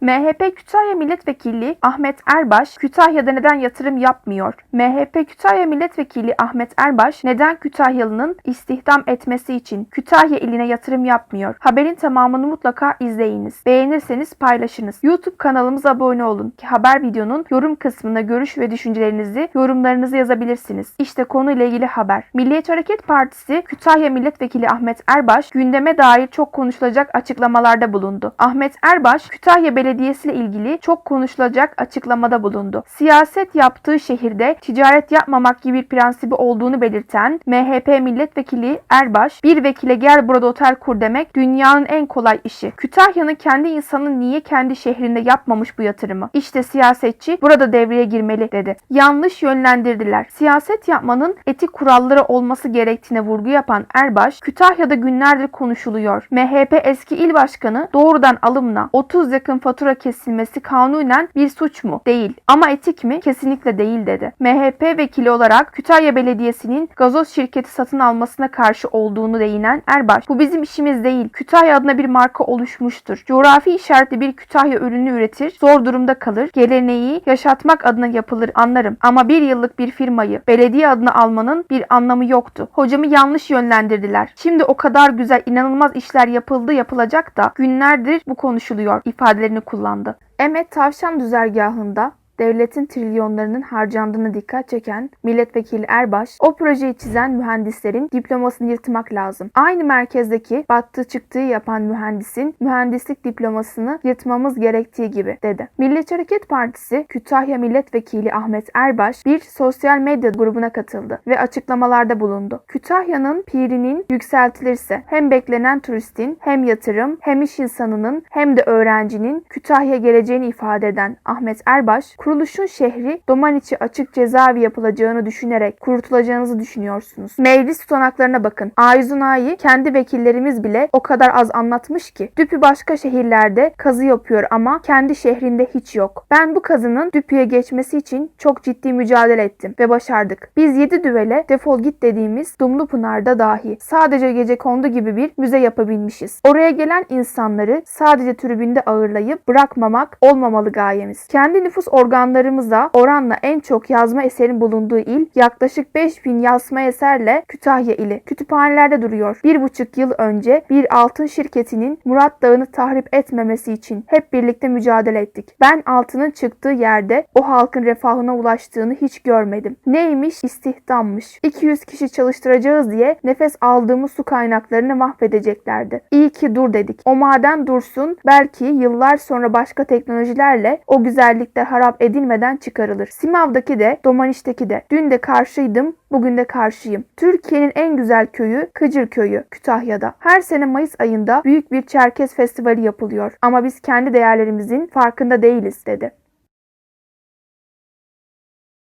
MHP Kütahya Milletvekili Ahmet Erbaş, Kütahya'da neden yatırım yapmıyor? MHP Kütahya Milletvekili Ahmet Erbaş, neden Kütahyalı'nın istihdam etmesi için Kütahya iline yatırım yapmıyor? Haberin tamamını mutlaka izleyiniz. Beğenirseniz paylaşınız. YouTube kanalımıza abone olun ki haber videonun yorum kısmına görüş ve düşüncelerinizi, yorumlarınızı yazabilirsiniz. İşte konuyla ilgili haber. Milliyetçi Hareket Partisi Kütahya Milletvekili Ahmet Erbaş, gündeme dair çok konuşulacak açıklamalarda bulundu. Ahmet Erbaş, Kütahya Belediyesi ile ilgili çok konuşulacak açıklamada bulundu. Siyaset yaptığı şehirde ticaret yapmamak gibi bir prensibi olduğunu belirten MHP milletvekili Erbaş, bir vekile gel burada otel kur demek dünyanın en kolay işi. Kütahya'nın kendi insanı niye kendi şehrinde yapmamış bu yatırımı? İşte siyasetçi burada devreye girmeli dedi. Yanlış yönlendirdiler. Siyaset yapmanın etik kuralları olması gerektiğine vurgu yapan Erbaş, Kütahya'da günlerdir konuşuluyor. MHP eski il başkanı doğrudan alımla 30 yakın fatura kesilmesi kanunen bir suç mu? Değil. Ama etik mi? Kesinlikle değil dedi. MHP vekili olarak Kütahya Belediyesi'nin gazoz şirketi satın almasına karşı olduğunu değinen Erbaş, bu bizim işimiz değil. Kütahya adına bir marka oluşmuştur. Coğrafi işaretli bir Kütahya ürünü üretir, zor durumda kalır. Geleneği yaşatmak adına yapılır anlarım. Ama bir yıllık bir firmayı belediye adına almanın bir anlamı yoktu. Hocamı yanlış yönlendirdiler. Şimdi o kadar güzel, inanılmaz işler yapıldı yapılacak da günlerdir bu konuşuluyor ifadelerini kullandı. Emet Tavşan düzergahında devletin trilyonlarının harcandığına dikkat çeken milletvekili Erbaş, o projeyi çizen mühendislerin diplomasını yırtmak lazım. Aynı merkezdeki battığı çıktığı yapan mühendisin mühendislik diplomasını yırtmamız gerektiği gibi dedi. Milliyetçi Hareket Partisi Kütahya Milletvekili Ahmet Erbaş bir sosyal medya grubuna katıldı ve açıklamalarda bulundu. Kütahya'nın pirinin yükseltilirse hem beklenen turistin hem yatırım hem iş insanının hem de öğrencinin Kütahya geleceğini ifade eden Ahmet Erbaş, kuruluşun şehri Domaniçi açık cezaevi yapılacağını düşünerek kurutulacağınızı düşünüyorsunuz. Meclis tutanaklarına bakın. Ayzunay'ı kendi vekillerimiz bile o kadar az anlatmış ki. Düpü başka şehirlerde kazı yapıyor ama kendi şehrinde hiç yok. Ben bu kazının Düpü'ye geçmesi için çok ciddi mücadele ettim ve başardık. Biz 7 düvele defol git dediğimiz Dumlupınar'da dahi sadece gece kondu gibi bir müze yapabilmişiz. Oraya gelen insanları sadece tribünde ağırlayıp bırakmamak olmamalı gayemiz. Kendi nüfus organlarımıza oranla en çok yazma eserin bulunduğu il yaklaşık 5000 yazma eserle Kütahya ili. Kütüphanelerde duruyor. Bir buçuk yıl önce bir altın şirketinin Murat Dağı'nı tahrip etmemesi için hep birlikte mücadele ettik. Ben altının çıktığı yerde o halkın refahına ulaştığını hiç görmedim. Neymiş? İstihdammış. 200 kişi çalıştıracağız diye nefes aldığımız su kaynaklarını mahvedeceklerdi. İyi ki dur dedik. O maden dursun belki yıllar sonra başka teknolojilerle o güzellikler harap edilmeden çıkarılır. Simav'daki de Domaniş'teki de. Dün de karşıydım, bugün de karşıyım. Türkiye'nin en güzel köyü Kıcır Köyü, Kütahya'da. Her sene Mayıs ayında büyük bir Çerkez Festivali yapılıyor. Ama biz kendi değerlerimizin farkında değiliz dedi.